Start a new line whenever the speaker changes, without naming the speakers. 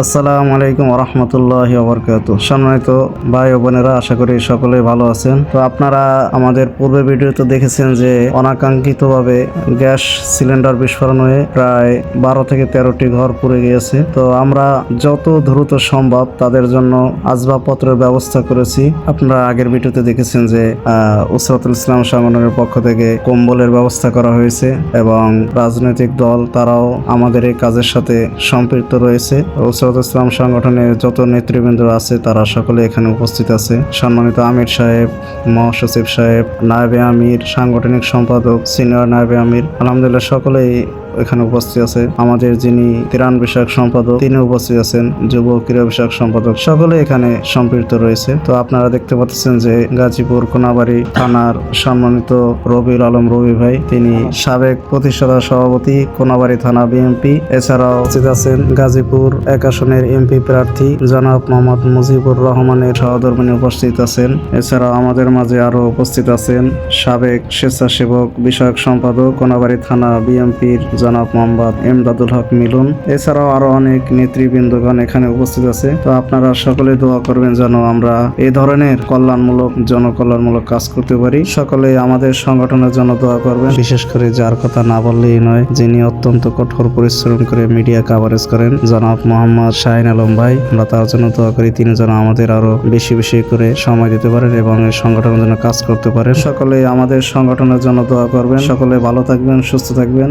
আসসালামু আলাইকুম রহমতুল্লাহ বরকাত সম্মানিত ভাই বোনেরা, আশা করি সকলে ভালো আছেন। তো আপনারা আমাদের পূর্বে ভিডিওতে দেখেছেন যে অনাকাঙ্ক্ষিতভাবে গ্যাস সিলিন্ডার বিস্ফোরণ হয়ে প্রায় বারো থেকে তেরোটি ঘর পুড়ে গিয়েছে। তো আমরা যত দ্রুত সম্ভব তাদের জন্য আসবাবপত্রের ব্যবস্থা করেছি। আপনারা আগের ভিডিওতে দেখেছেন যে উসরাতুল ইসলাম সংগঠনের পক্ষ থেকে কম্বলের ব্যবস্থা করা হয়েছে এবং রাজনৈতিক দল তারাও আমাদের এই কাজের সাথে সম্পৃক্ত রয়েছে। উসরাত ইসলাম সংগঠনের যত নেতৃবৃন্দ আছে, তারা সকলে এখানে উপস্থিত আছে। সম্মানিত আমির সাহেব, মহাসচিব সাহেব, নায়বে আমির, সাংগঠনিক সম্পাদক, সিনিয়র নায়েবে আমির, আলহামদুলিল্লাহ সকলেই এখানে উপস্থিত আছে। আমাদের যিনি ত্রাণ বিষয়ক সম্পাদক, তিনি উপস্থিত আছেন যুব ক্রীড়া বিষয়ক সম্পাদক। সকলে এখানে সম্পৃক্ত রয়েছে। তো আপনারা দেখতে পাচ্ছেন যে গাজীপুর কোনাবাড়ি থানার সম্মানিত রবিউল আলম রবি ভাই, তিনি সাবেক প্রতিষ্ঠাতা সভাপতি কোনাবাড়ি থানা বিএনপি এছাড়াও উপস্থিত আছেন গাজীপুর এক আসনের এমপি প্রার্থী জনাব মোহাম্মদ মুজিবুর রহমানের সহধর্মিনী উপস্থিত আছেন। এছাড়াও আমাদের মাঝে আরও উপস্থিত আছেন সাবেক স্বেচ্ছাসেবক বিষয়ক সম্পাদক কোনাবাড়ি থানা বিএনপির জনাব মোহাম্মদ এমদাদুল হক মিলন। এছাড়াও আরও অনেক নেতৃবৃন্দগণ এখানে উপস্থিত আছে। তো আপনারা সকলে দোয়া করবেন যেন আমরা এই ধরনের কল্যাণমূলক, জনকল্যাণমূলক কাজ করতে পারি। সকলে আমাদের সংগঠনের জন্য দোয়া করবেন। বিশেষ করে যার কথা না বললেই নয়, যিনি অত্যন্ত কঠোর পরিশ্রম করে মিডিয়া কাভারেজ করেন, জনাব মোহাম্মদ শাহিন আলম ভাই। আমরা তার জন্য দোয়া করি, তিনি যেন আমাদের আরও বেশি বেশি করে সময় দিতে পারেন এবং এই সংগঠনের জন্য কাজ করতে পারেন। সকলে আমাদের সংগঠনের জন্য দোয়া করবেন। সকলে ভালো থাকবেন, সুস্থ থাকবেন।